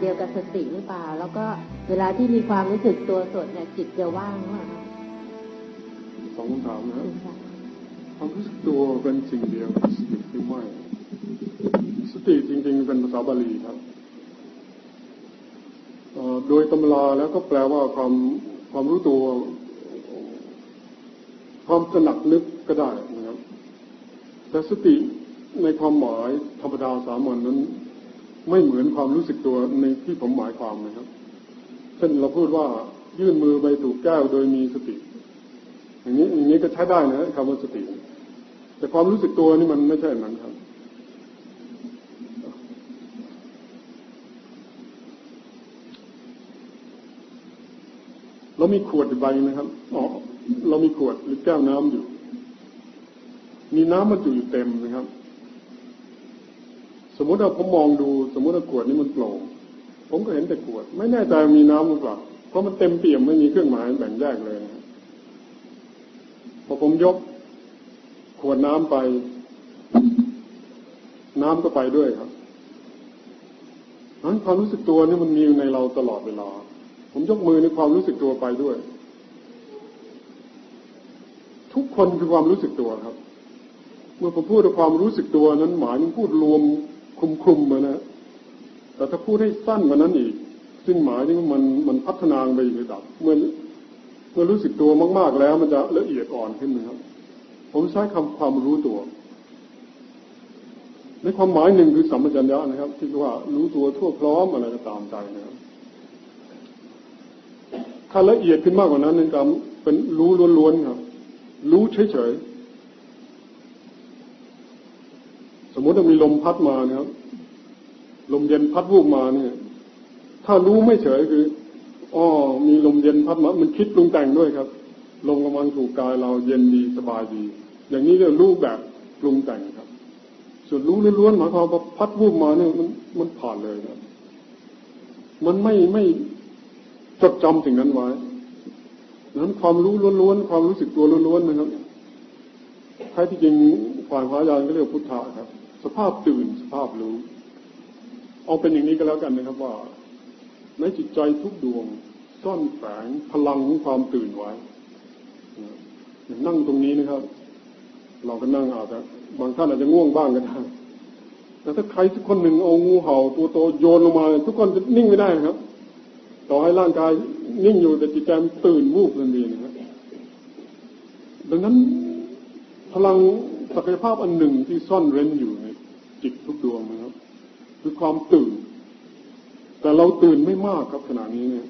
เป็นอันเดียวกับสติหรือเปล่า แล้วก็เวลาที่มีความรู้สึกตัวสดเนี่ยจิตจะว่างมากสองคำถามนะครับความรู้สึกตัวเป็นสิ่งเดียวกับสติหรือไม่สติจริง ๆ เป็นภาษาบาลีครับเอ่อโดยตำราแล้วก็แปลว่าความความรู้ตัว ความตระหนักนึกก็ได้นะครับแต่สติในความหมายธรรมดาสามัญนั้น ไม่เหมือนความรู้สึกตัวในที่ผมหมายความนะครับ เช่นเราพูดว่ายื่นมือไปถูกแก้วโดยมีสติ อย่างนี้อย่างนี้ก็ใช้ได้นะคำว่าสติ แต่ความรู้สึกตัวนี่มันไม่ใช่อย่างนั้นครับเรามีขวดใบนะครับอ๋อเรามีขวดหรือแก้วน้ำอยู่ มีน้ำมันอยู่อยู่เต็มนะครับ สมมติว่าผมมองดูสมมติว่าขวดนี้มันโปร่งผมก็เห็นแต่ขวด ไม่แน่ใจมีน้ำหรือเปล่าเพราะมันเต็มเปี่ยมไม่มีเครื่องหมายแบ่งแยกเลยนะพอผมยกขวดน้ำไป น้ำก็ไปด้วยครับนั้นความรู้สึกตัวนี่มันมีอยู่ในเราตลอดเวลา ผมยกมือในความรู้สึกตัวไปด้วย ทุกคนคือความรู้สึกตัวครับ เมื่อผมพูดถึงความรู้สึกตัวนั้นหมายถึงพูดรวม คลุมคลุมมานะ แต่ถ้าพูดให้สั้นกว่านั้นอีก ซึ่งหมายถึงมันมันพัฒนาไปอีกระดับเมื่อเมื่อรู้สึกตัวมาก ๆ แล้วมันจะละเอียดอ่อนขึ้นนะครับ ผมใช้คำความรู้ตัว ในความหมายหนึ่งคือสัมปชัญญะนะครับ ที่ว่ารู้ตัวทั่วพร้อมอะไรก็ตามใจนะครับถ้าละเอียดขึ้นมากกว่านั้นนั่นก็เป็นรู้ล้วนๆครับ รู้เฉยๆ ส มมติว่ามีลมพัดมาเนะครับลมเย็นพัดวูบมาเนี่ย ถ้ารู้ไม่เฉยคืออ๋อมีลมเย็นพัดมา มันคิดปรุงแต่งด้วยครับ ลมกำลังถูกกายเราเย็นดีสบายดี อย่างนี้เรียกรู้แบบปรุงแต่งครับ ส่วนรู้ล้วนๆหมายความว่าพัดวูบมาเนี่ยมันมันผ่านเลยครับ มันไม่ไม่จดจำสิ่งนั้นไว้นั้นความรู้ล้วนๆความรู้สึกตัวล้วนๆนะครับใครที่จริงฝ่ายพระยานก็เรียกพุทธะครับ สภาพตื่นสภาพรู้ เอาเป็นอย่างนี้ก็แล้วกันนะครับว่า ในจิตใจทุกดวงซ่อนแฝงพลังของความตื่นไว้นั่งตรงนี้นะครับ เราก็นั่งอาจจะบางท่านอาจจะง่วงบ้างก็ได้แต่ถ้าใครสักคนหนึ่งเอางูเห่าตัวโตโยนลงมา ทุกคนจะนิ่งไม่ได้นะครับ ต่อให้ร่างกายนิ่งอยู่แต่จิตใจมันตื่นวูบทันทีนะครับดังนั้นพลังศักยภาพอันหนึ่งที่ซ่อนเร้นอยู่ จิตทุกดวงนะครับ คือความตื่น แต่เราตื่นไม่มากครับขณะนี้เนี่ย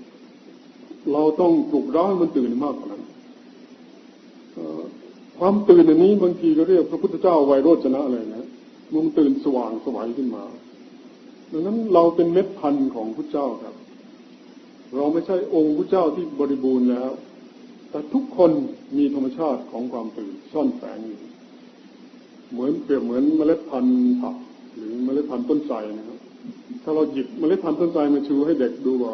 เราต้องปลุกร้างมันตื่นมากกว่านั้นความตื่นอันนี้บางทีก็เรียกพระพุทธเจ้าไวยโรจนะเลยนะมันตื่นสว่างสวัยขึ้นมาดังนั้นเราเป็นเม็ดพันธุ์ของพุทธเจ้าครับ เราไม่ใช่องค์พุทธเจ้าที่บริบูรณ์แล้ว แต่ทุกคนมีธรรมชาติของความตื่นซ่อนแฝงอยู่ เหมือนเปรียบเหมือนเมล็ดพันธุ์ผักหรือเมล็ดพันธุ์ต้นไทรนะครับ ถ้าเราหยิบเมล็ดพันธุ์ต้นไทรมาชูให้เด็กดูว่า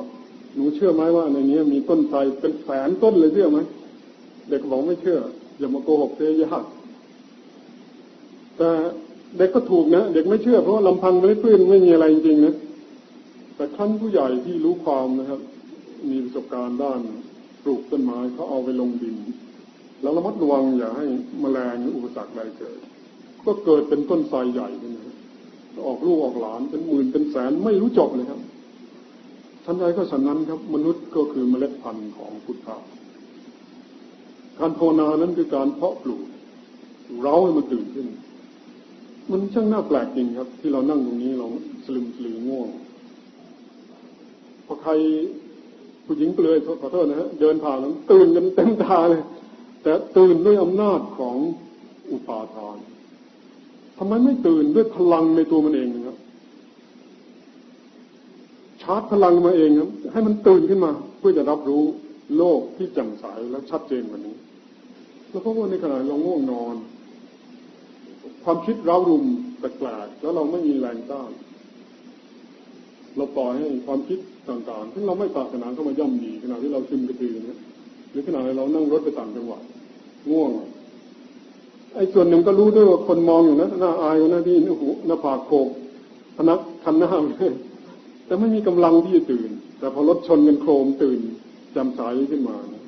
หนูเชื่อไหมว่าในนี้มีต้นไทรเป็นแสนต้นเลยเชื่อไหมเด็กบอกไม่เชื่ออย่ามาโกหกเสียยากแต่เด็กก็ถูกนะเด็กไม่เชื่อเพราะว่าลำพังเมล็ดพืชไม่มีอะไรจริงๆนะแต่ขั้นผู้ใหญ่ที่รู้ความนะครับ มีประสบการณ์ด้านปลูกต้นไม้เขาเอาไปลงดิน แล้วระมัดระวังอย่าให้แมลงหรืออุปสรรคใดเกิด ก็เกิดเป็นต้นไทรใหญ่ขึ้นนะออกลูกออกหลานเป็นหมื่นเป็นแสนไม่รู้จบเลยครับทันใดก็ฉันนั้นครับ มนุษย์ก็คือเมล็ดพันธุ์ของพุทธะการภาวนานั้นคือการเพาะปลูกเราให้มันตื่นขึ้น มันช่างน่าแปลกจริงครับ ที่เรานั่งตรงนี้เราสลึมสลือง่วงพอใครผู้หญิงเปลือยขอโทษนะฮะเดินผ่านแล้วตื่นกันเต็มตาเลย แต่ตื่นด้วยอำนาจของอุปาทาน ทำไมไม่ตื่นด้วยพลังในตัวมันเองนะครับชาร์จพลังมาเองครับ ให้มันตื่นขึ้นมา เพื่อจะรับรู้โลกที่แจ่มใสและชัดเจนกว่านี้ แล้วเพราะว่าในขณะเราง่วงนอน ความคิดเร้ารุมแปลกๆแล้วเราไม่มีแรงต้านเราปล่อยให้ความคิดต่างๆที่เราไม่ปรารถนาเข้ามาย่ำดีขณะที่เราซึมกระตือเนี่ยหรือขณะที่เรานั่งรถไปต่างจังหวัดง่วง ไอ้ส่วนหนึ่งก็รู้ด้วยว่าคนมองอยู่นะหน้าอายว่าหน้าที่หูหน้าผากโขกพนักคันหน้าเลยแต่ไม่มีกำลังที่จะตื่น แต่พอรถชนกันโครมตื่นจำสายขึ้นมานะ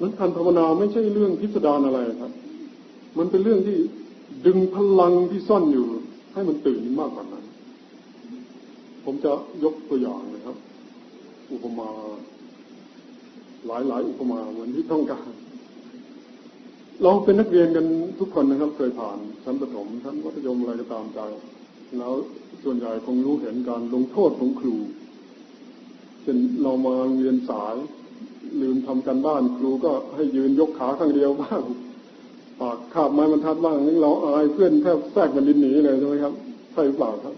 นั้นการภาวนาไม่ใช่เรื่องพิสดารอะไรครับ มันเป็นเรื่องที่ดึงพลังที่ซ่อนอยู่ ให้มันตื่นมากกว่านั้น ผมจะยกตัวอย่างนะครับ อุปมา หลายหลายๆอุปมาเหมือนที่ต้องการ เราเป็นนักเรียนกันทุกคนนะครับ เคยผ่านชั้นประถมชั้นมัธยมอะไรก็ตามใจ แล้วส่วนใหญ่คงรู้เห็นการลงโทษของครูเช่นเรามาเรียนสาย ลืมทำการบ้านครูก็ให้ยืนยกขาข้างเดียวบ้างปากคาบไม้บรรทัดบ้างนี่เราอายเพื่อนแทบแทรกมันดินหนีเลยใช่ไหมครับใช่หรือเปล่าครับ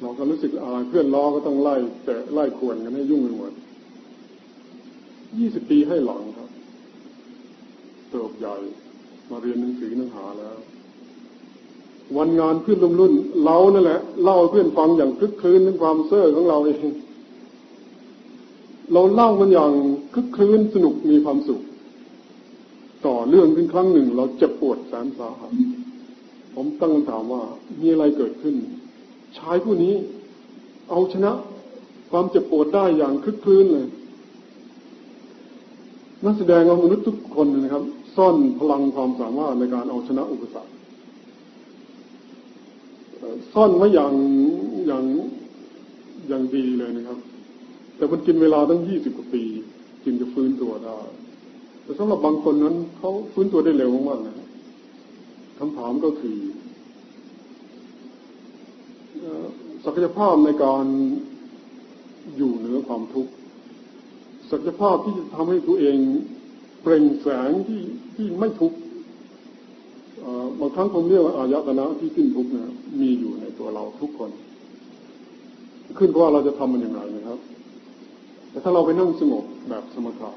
เราก็รู้สึกอายเพื่อนล้อก็ต้องไล่แตะไล่ขวนกันให้ยุ่งไปหมดยี่สิบปีให้หลังครับ เติบใหญ่ มาเรียนหนังสือหนังหาแล้ว วันงานเพื่อนร่วมรุ่นเรานั่นแหละเล่าเพื่อนฟังอย่างคลึกคลื้นในความเซ่อของเราเองเราเล่ามันอย่างคลึกคลื้นสนุกมีความสุข ต่อเรื่องขึ้นครั้งหนึ่ง เราเจ็บปวดแสนสาหัสผมตั้งคำถามว่ามีอะไรเกิดขึ้นชายผู้นี้ เอาชนะ ความเจ็บปวดได้อย่างคลึกคลื้นเลยนักแสดงของมนุษย์ทุกคนนะครับ ซ่อนพลังความสามารถในการเอาชนะอุปสรรคซ่อนไว้อย่างอย่างอย่างดีเลยนะครับ แต่มันกินเวลาตั้งยี่สิบกว่าปี จึงจะฟื้นตัวได้แต่สำหรับบางคนนั้นเขาฟื้นตัวได้เร็วมากๆนะครับคำถามก็คือเอ่อศักยภาพในการอยู่เหนือความทุกข์ศักยภาพที่จะทำให้ตัวเอง เปล่งแสงที่ที่ไม่ทุกข์บางครั้งผมเรียกว่าอายตนะที่สิ้นทุกข์นะมีอยู่ในตัวเราทุกคน ขึ้นเพราะว่าเราจะทำมันอย่างไรนะครับ แต่ถ้าเราไปนั่งสงบแบบสมถะ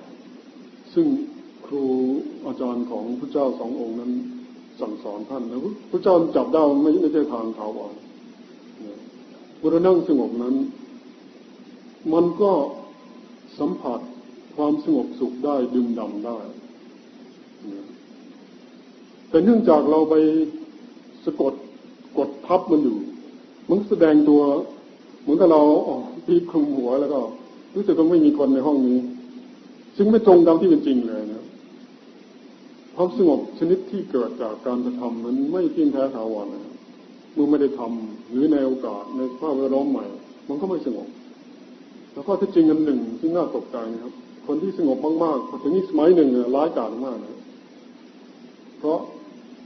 ซึ่งครูอาจารย์ของพระเจ้าสององค์นั้นสั่งสอนท่านนะพระเจ้าจับได้ว่าไม่ไม่ใช่ทางเขาอ่อนเมื่อเรานั่งสงบนั้น มันก็ สุขได้ดื่มด่ำได้แต่เนื่องจากเราไปสะกดกดทับมันอยู่มันแสดงตัว เหมือนกับเราออกพีคลุมหัวแล้วก็ รู้สึกว่าไม่มีคนในห้องนี้ ซึ่งไม่ตรงตามที่เป็นจริงเลยนะความสงบชนิดที่เกิดจากการกระทำนั้นไม่เพียงแท้ถาวรนะเมื่อไม่ได้ทำหรือในโอกาสในภาพแวดล้อมใหม่ มันก็ไม่สงบ แล้วก็ที่จริงอันหนึ่งที่น่าตกใจนะครับ คนที่สงบมากๆพอถึงนี้สมัยหนึ่งเนี่ยร้ายกาจมากนะเพราะ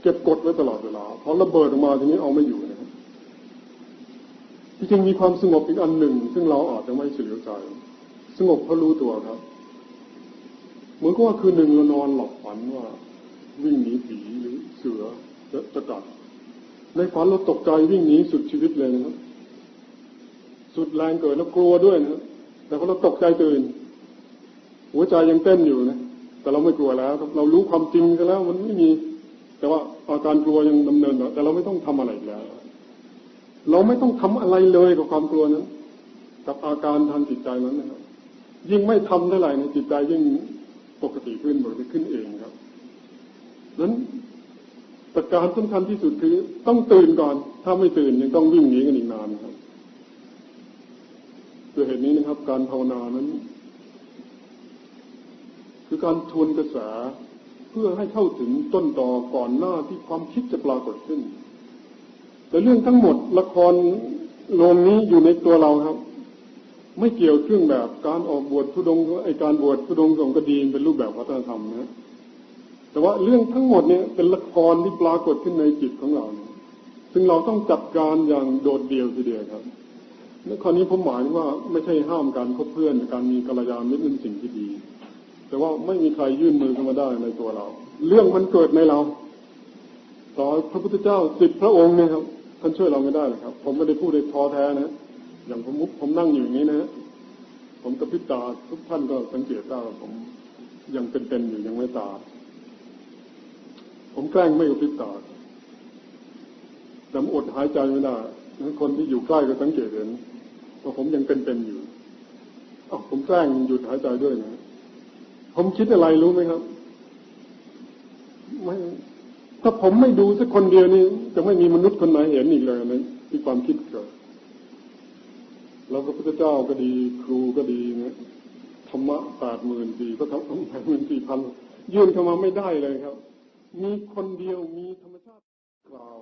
เก็บกดไว้ตลอดเวลาพอระเบิดออกมาทีนี้เอาไม่อยู่นะที่จริงมีความสงบอีกอันหนึ่ง ซึ่งเราอาจจะไม่เฉลียวใจสงบเพราะรู้ตัวครับ เหมือนกับว่าคืนหนึ่งเรานอนหลับฝันว่า วิ่งหนีผีหรือเสือจะจะกัดในฝันเราตกใจวิ่งหนีสุดชีวิตเลยนะครับสุดแรงเกิดแล้วกลัวด้วยนะแต่พอเราตกใจตื่น หัวใจยังเต้นอยู่นะแต่เราไม่กลัวแล้ว เรารู้ความจริงกันแล้ว มันไม่มี แต่ว่าอาการกลัวยังดำเนินต่แต่เราไม่ต้องทำอะไรแล้ว เราไม่ต้องทำอะไรเลยกับความกลัวนั้น กับอาการทางจิตใจนั้นนะครับ ยิ่งไม่ทำเท่าไหร่ในจิตใจยิ่งปกติขึ้นปกติขึ้นเองครับนั้นประการสำคัญที่สุดคือ ต้องตื่นก่อน ถ้าไม่ตื่นยังต้องวิ่งหนีกันอีกนานครับด้วยเหตุนี้นะครับ การภาวนานั้น คือการทวนกระแสเพื่อให้เข้าถึงต้นตอก่อนหน้าที่ความคิดจะปรากฏขึ้น แต่เรื่องทั้งหมดละครโรงนี้อยู่ในตัวเราครับ ไม่เกี่ยวเครื่องแบบการออกบวชทุดงไอการบวชทุดงค์ของกดีเป็นรูปแบบวัฒนธรรมนะแต่ว่าเรื่องทั้งหมดเนี่ยเป็นละครที่ปรากฏขึ้นในจิตของเราเนี่ยซึ่งเราต้องจัดการอย่างโดดเดี่ยวทีเดียวครับในข้อนี้ผมหมายว่าไม่ใช่ห้ามการคบเพื่อนการมีกัลยาณมิตรเป็นสิ่งที่ดี แต่ว่าไม่มีใครยื่นมือเข้ามาได้ในตัวเรา เรื่องมันเกิดในเรา ต่อพระพุทธเจ้าสิบพระองค์เนี่ยครับท่านช่วยเราไม่ได้เลยครับ ผมไม่ได้พูดในท้อแท้นะ อย่างผมผมนั่งอยู่อย่างนี้นะ ผมกระพริบตาทุกท่านก็สังเกตได้ว่าผมยังเป็นๆอยู่ยังไม่ตายผมแกล้งไม่กระพริบตาแต่อดหายใจไม่ได้นั้นคนที่อยู่ใกล้ก็สังเกตเห็นว่าผมยังเป็นๆอยู่อ้าวผมแกล้งหยุดหายใจด้วยนะ ผมคิดอะไรรู้ไหมครับไม่ถ้าผมไม่ดูสักคนเดียวนี่จะไม่มีมนุษย์คนไหนเห็นอีกเลยนะที่ความคิดเกิดแล้วก็พระเจ้าก็ดี ครูก็ดีนะธรรมะแปดหมื่นสี่พระธรรมแปดหมื่นสี่พันยื่นเข้ามาไม่ได้เลยครับ มีคนเดียวมีธรรมชาติกล่าว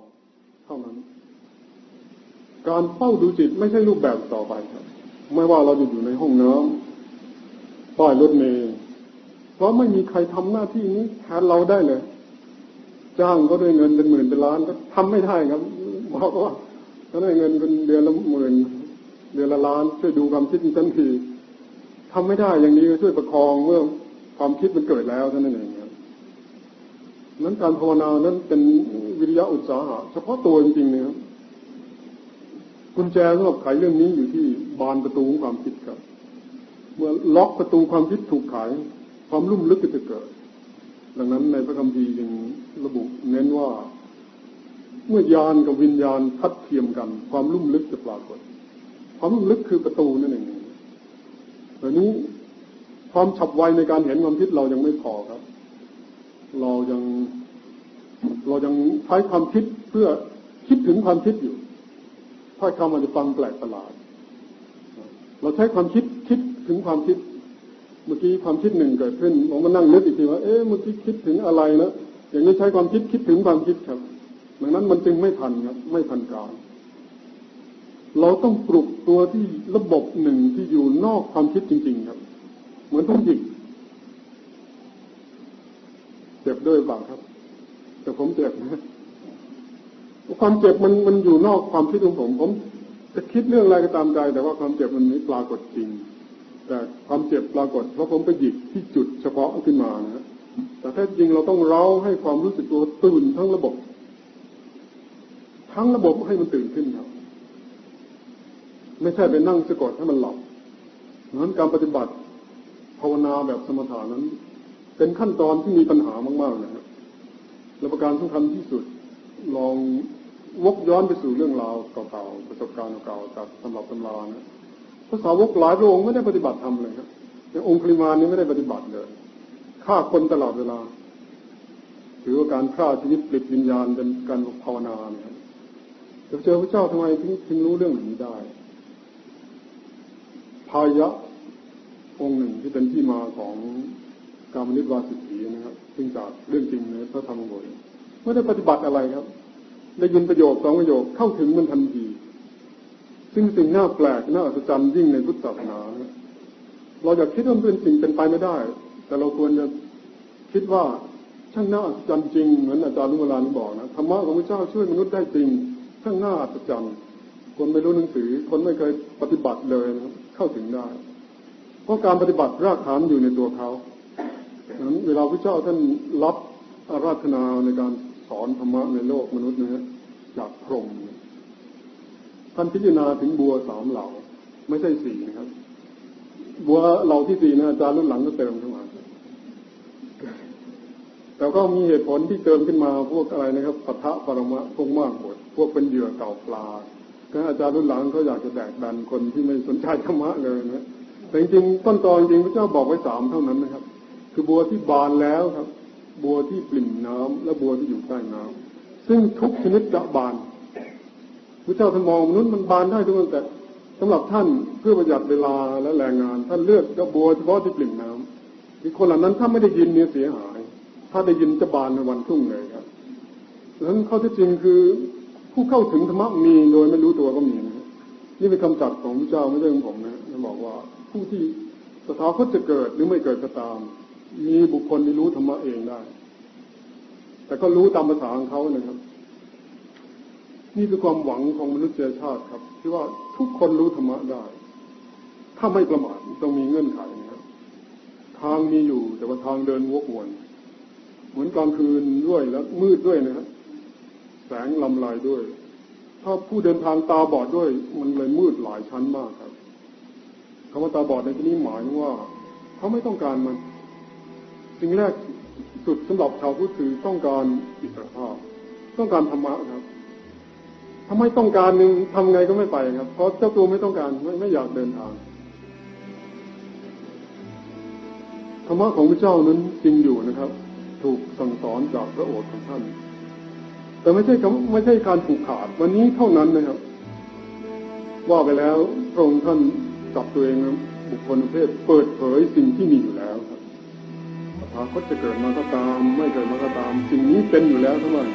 เท่านั้น การเฝ้าดูจิตไม่ใช่รูปแบบต่อไปครับ ไม่ว่าเราจะอยู่ในห้องน้ำป้ายรถเมล์ เพราะไม่มีใครทำหน้าที่นี้แทนเราได้เลย จ้างก็ด้วยเงินเป็นหมื่นเป็นล้านก็ทำไม่ได้ครับบอกว่าเขาได้เงินเป็นเดือนละหมื่นเดือนละล้านช่วยดูความคิดทันทีทำไม่ได้อย่างนี้ช่วยประคองเมื่อความคิดมันเกิดแล้วเท่านั้นเองครับนั้นการภาวนานั้นเป็นวิริยะอุตสาหะเฉพาะตัวจริงๆนะครับกุญแจสำหรับไขเรื่องนี้อยู่ที่บานประตูของความคิดครับ เมื่อล็อกประตูความคิดถูกไข ความลุ่มลึกก็จะเกิด ดังนั้นในพระคัมภีร์จึงระบุเน้นว่า เมื่อยานกับวิญญาณทัดเทียมกัน ความลุ่มลึกจะปรากฏ ความลุ่มลึกคือประตูนั่นเองแต่นี้ความฉับไวในการเห็นความคิดเรายังไม่พอครับ เรายังเรายังใช้ความคิดเพื่อคิดถึงความคิดอยู่ ถ้อยคำอาจจะฟังแปลกประหลาด เราใช้ความคิดคิดถึงความคิด เมื่อกี้ความคิดหนึ่งเกิดขึ้นผมมานั่งนึกอีกทีว่า เอ๊ะเมื่อกี้คิดถึงอะไรนะอย่างนี้ใช้ความคิดคิดถึงความคิดครับดังนั้นมันจึงไม่ทันครับ ไม่ทันการ เราต้องปลุกตัวที่ระบบหนึ่งที่อยู่นอกความคิดจริง ๆ ครับ เหมือนต้องหยิกเจ็บด้วยเปล่าครับ แต่ผมเจ็บนะความเจ็บมันมันอยู่นอกความคิดของผม ผม จะคิดเรื่องอะไรก็ตามใจ แต่ว่าความเจ็บมันไม่ปรากฏจริง แต่ความเจ็บปรากฏ เพราะผมไปหยิกที่จุดเฉพาะขึ้นมานะแต่แท้จริงเราต้องเร้าให้ความรู้สึกตัวตื่นทั้งระบบ ทั้งระบบให้มันตื่นขึ้นครับไม่ใช่ไปนั่งสะกดให้มันหลับดังนั้นการปฏิบัติภาวนาแบบสมถานั้น เป็นขั้นตอนที่มีปัญหามาก ๆนะครับและประการสำคัญที่สุดลองวกย้อนไปสู่เรื่องราวเก่าๆประสบการณ์เก่าๆจากตำรับตำรานะ พระสาวกหลายพระองค์ไม่ได้ปฏิบัติธรรมเลยครับององค์คลิมานี้ไม่ได้ปฏิบัติเลยฆ่าคนตลอดเวลา ถือว่าการฆ่าชีวิตปลิดวิญญาณเป็นการภาวนานะครับจะเจอพระเจ้าทำไมถึงถึงรู้เรื่องเหล่านี้ได้พายะองค์หนึ่งที่เป็นที่มาของการมนิตวาสิทธีนะครับซึ่งจากเรื่องจริงในพระธรรมบทไม่ได้ปฏิบัติอะไรครับ ได้ยินประโยคสองประโยคเข้าถึงมันทันที ซึ่งสิ่งน่าแปลกน่าอัศจรรย์ยิ่งในพุทธศาสนา เราอยากคิดว่ามันเป็นสิ่งเป็นไปไม่ได้ แต่เราควรจะคิดว่าช่างน่าอัศจรรย์จริงเหมือนอาจารย์ลุงลานบอกนะธรรมะของพระเจ้าช่วยมนุษย์ได้จริงช่างน่าอัศจรรย์คนไม่รู้หนังสือ คนไม่เคยปฏิบัติเลยนะเข้าถึงได้ เพราะการปฏิบัติรากฐานอยู่ในตัวเขานั้นเวลาพระเจ้าท่านรับอาราธนาในการสอนธรรมะในโลกมนุษย์นะฮะจากพรหม ท่านพิจารณาถึงบัวสามเหล่า ไม่ใช่สี่นะครับ บัวเหล่าที่สี่นะอาจารย์รุ่นหลังก็เติมเข้ามาแต่ก็มีเหตุผลที่เติมขึ้นมาพวกอะไรนะครับปะทะปรมะพวกมากบทพวกเป็นเหยื่อเก่าปลาก็อาจารย์รุ่นหลังเขาอยากจะแดกดันคนที่ไม่สนใจธรรมะเลยนะแต่จริงๆต้นตอนจริงพระเจ้าบอกไว้สามเท่านั้นนะครับ คือบัวที่บานแล้วครับ บัวที่ปริ่มน้ำและบัวที่อยู่ใต้น้ำซึ่งทุกชนิดจะบาน พระเจ้าท่านมองมนุษย์มันบานได้ทุกคนแต่สำหรับท่านเพื่อประหยัดเวลาและแรงงาน ท่านเลือกเจ้าบัวเฉพาะที่ปริ่มน้ำอีกคนเหล่านั้นถ้าไม่ได้ยินเนี่ยเสียหาย ถ้าได้ยินจะบานในวันพรุ่งเลยครับดังนั้นข้อที่จริงคือผู้เข้าถึงธรรมะมีโดยไม่รู้ตัวก็มีนะนี่เป็นคำจัดของพระเจ้าไม่ใช่ของผมนะท่านบอกว่าผู้ที่สถาคตจะเกิดหรือไม่เกิดก็ตาม มีบุคคลที่รู้ธรรมะเองได้ แต่ก็รู้ตามภาษาของเขานะครับ นี่คือความหวังของมนุษยชาติครับ ที่ว่าทุกคนรู้ธรรมะได้ ถ้าไม่ประมาทต้องมีเงื่อนไขนะครับทางมีอยู่แต่ว่าทางเดินวกวนเหมือนกลางคืนด้วยแล้วมืดด้วยนะครับแสงลำลายด้วย ถ้าผู้เดินทางตาบอดด้วย มันเลยมืดหลายชั้นมากครับคำว่าตาบอดในที่นี้หมายว่า เขาไม่ต้องการมันสิ่งแรกสุดสำหรับชาวพุทธคือต้องการอิสรภาพ ต้องการธรรมะครับ ถ้าไม่ต้องการหนึ่งทำไงก็ไม่ไปครับ เพราะเจ้าตัวไม่ต้องการไม่ไม่อยากเดินทางธรรมะของพระเจ้านั้นจริงอยู่นะครับ ถูกสั่งสอนจากพระโอษฐ์ของท่าน แต่ไม่ใช่ไม่ใช่การผูกขาด วันนี้เท่านั้นนะครับ ว่าไปแล้วพระองค์ท่านจับตัวเองบุคคลประเภทเปิดเผยสิ่งที่มีอยู่แล้วครับตถาคตจะเกิดมาก็ตาม ไม่เกิดมาก็ตาม สิ่งนี้เป็นอยู่แล้วทั้งหมด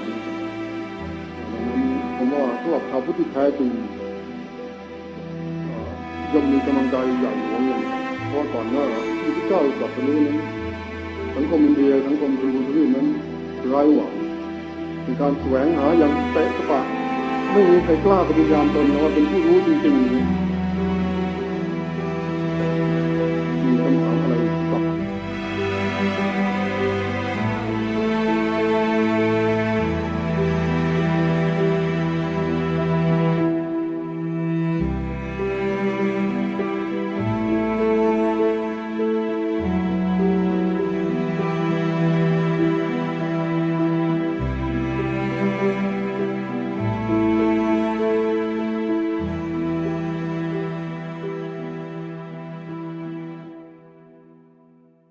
ว่าสำหรับชาวพุทธที่แท้จริงย่อมมีกำลังใจใหญ่หลวงอย่างเพราะก่อนหน้าที่พระเจ้าตรัสรู้นั้นสังคมอินเดียสังคมชนบทวีนั้นไร้หวังมีการแสวงหาอย่างเตะกระปะไม่มีใครกล้าปฏิญาณตนว่าเป็นผู้รู้จริงๆ